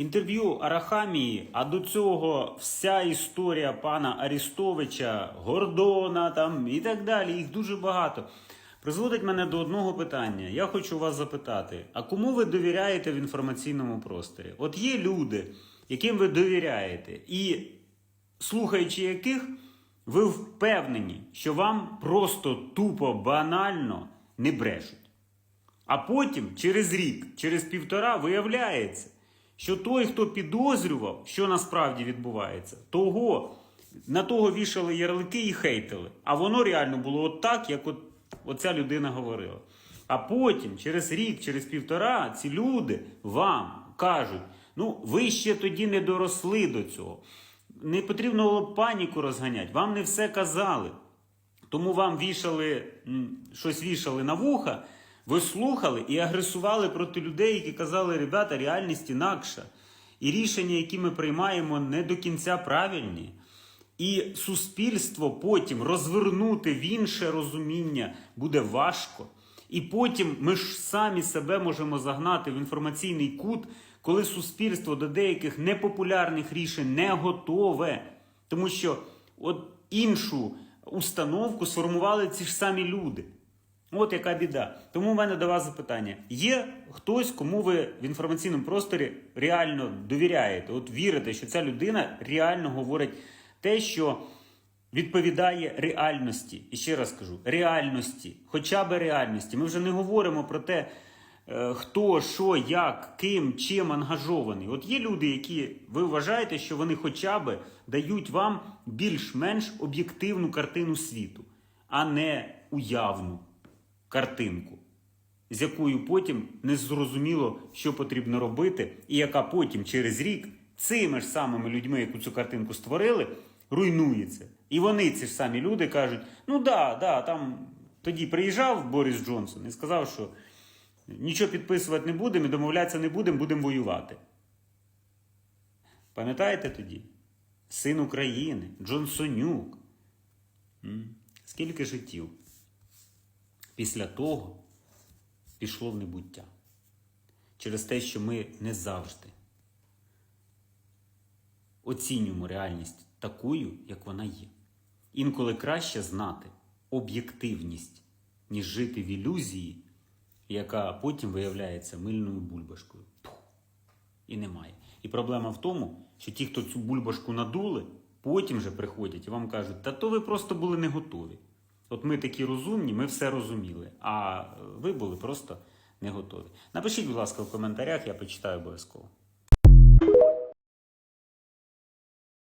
Інтерв'ю Арахамії, а до цього вся історія пана Арістовича, Гордона там і так далі, їх дуже багато. Призводить мене до одного питання. Я хочу вас запитати: а кому ви довіряєте в інформаційному просторі? От є люди, яким ви довіряєте, і слухаючи яких, ви впевнені, що вам просто тупо банально не брешуть. А потім, через рік, через півтора, виявляється, що той, хто підозрював, що насправді відбувається, того на того вішали ярлики і хейтили. А воно реально було от так, як от, оця людина говорила. А потім, через рік, через півтора, ці люди вам кажуть: ну, ви ще тоді не доросли до цього. Не потрібно було паніку розганяти, вам не все казали. Тому вам вішали щось вішали на вуха, ви слухали і агресували проти людей, які казали, ребята, реальність інакша. І рішення, які ми приймаємо, не до кінця правильні. І суспільство потім розвернути в інше розуміння буде важко. І потім ми ж самі себе можемо загнати в інформаційний кут, коли суспільство до деяких непопулярних рішень не готове. Тому що от іншу установку сформували ці ж самі люди. От яка біда. Тому в мене до вас запитання: є хтось, кому ви в інформаційному просторі реально довіряєте? От вірите, що ця людина реально говорить те, що відповідає реальності. І ще раз кажу: реальності, хоча б реальності. Ми вже не говоримо про те, е, хто, що, як, ким, чим ангажований. От є люди, які ви вважаєте, що вони хоча б дають вам більш-менш об'єктивну картину світу, а не уявну картинку, з якою потім не зрозуміло, що потрібно робити, і яка потім через рік цими ж самими людьми, яку цю картинку створили, руйнується. І вони, ці ж самі люди, кажуть: ну да, да, там тоді приїжджав Борис Джонсон і сказав, що нічого підписувати не будемо і домовлятися не будемо, будемо воювати. Пам'ятаєте тоді? Син України, Джонсонюк. Скільки життів? Після того пішло в небуття. Через те, що ми не завжди оцінюємо реальність такою, як вона є. Інколи краще знати об'єктивність, ніж жити в ілюзії, яка потім виявляється мильною бульбашкою. І немає. І проблема в тому, що ті, хто цю бульбашку надули, потім же приходять і вам кажуть, та то ви просто були не готові. От ми такі розумні, ми все розуміли, а ви були просто не готові. Напишіть, будь ласка, в коментарях, я почитаю обов'язково.